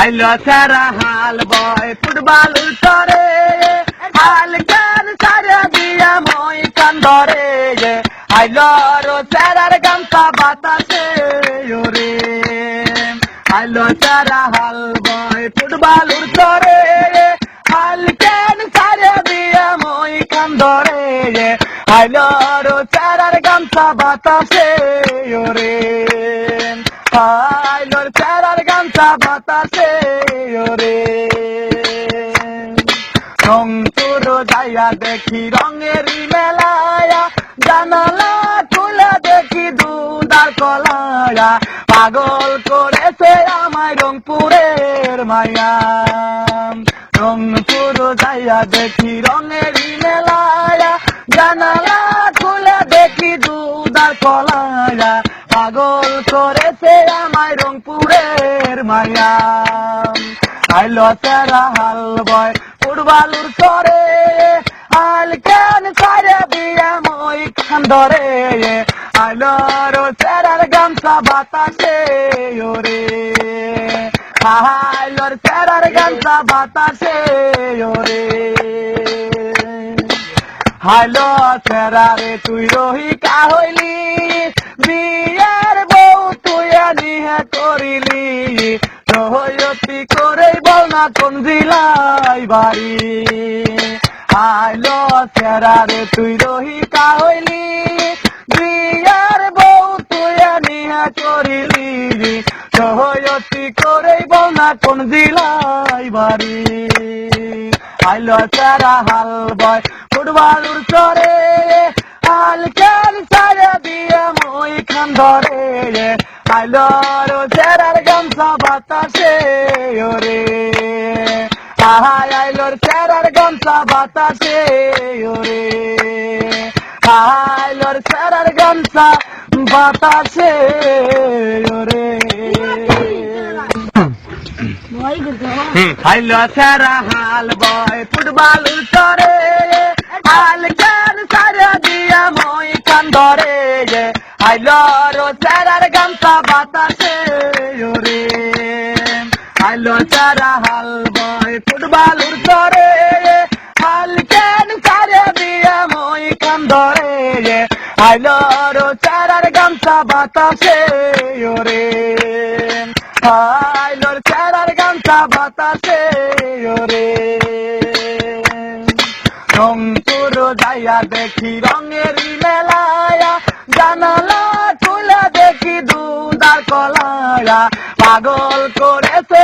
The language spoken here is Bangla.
আইলো সারা হাল বয়, ফুটবল উঠরে হাল গান সারা দিয়া মই কান্দরে। আইলো রো সারার গামছা বাতাসে, ওরে। আইলো সারা হাল বয়, ফুটবল উঠরে হাল গান সারা দিয়া মই কান্দরে। আইলো রো সারার গামছা বাতাসে, ওরে। আইলোর গামছা বাতাসে, ওরে। রংপুর যাইয়া দেখি রঙেরই মেলায়া। জানালা খুলে দেখি, দুদার কলায়া। পাগল করেছে আমায় রংপুরের মায়া। রংপুর যাইয়া দেখি রঙেরই মেলায়া। জানালা খুলে দেখি, দুদার কলায়া। পাগল করেছে আমায় রংপুরের মায়া। আইলো তেরা হাল বয় ফুটবালুর করে আল কেন সারে দিয়া মই খান্দরে? আইলো রো তেরার গামছা বাতাসে, ওরে। আইলোর তেরার গামছা বাতাসে, ওরে। হ্যালো সেরারে তুই রহিকা হইলি। রহয়তি করে বল না কোন জিলাই বাড়ি। হ্যালো সেরারে তুই রহিকা হইলি। বিয়ের বউ তুই নিহে করিলি রহয়তি করে বল না কোন জিলাই বাড়ি। আইলো সারা হাল বয় ফুটবলুর চরে। হাল কেন সারা দিয়ে মই খান ধরে আইলো রো বাতাসে, ওরে। আহাই আইলোর সেরার গামছা বাতাসে, ওরে। আইলোর সেরার গামছা বাতাসে, ওরে। করতো সারা হাল বয় ফুটবল উঠরে হাল গান সারা দিয়া মই কান্দরে আইলো রো সারার গামছা বাতাসে সারা হাল বয় ফুটবল উঠরে হাল গান সারা দিয়া মই কান্দরে? আইলো রো সারার গামছা বাতাসে, ওরে। আইলোর চারার গামছা বাতাসে, ওরে। রংপুর যাইয়া দেখি রঙের মেলায়া। জানালা খুলে দেখি দুদার কলায়া। পাগল করেছে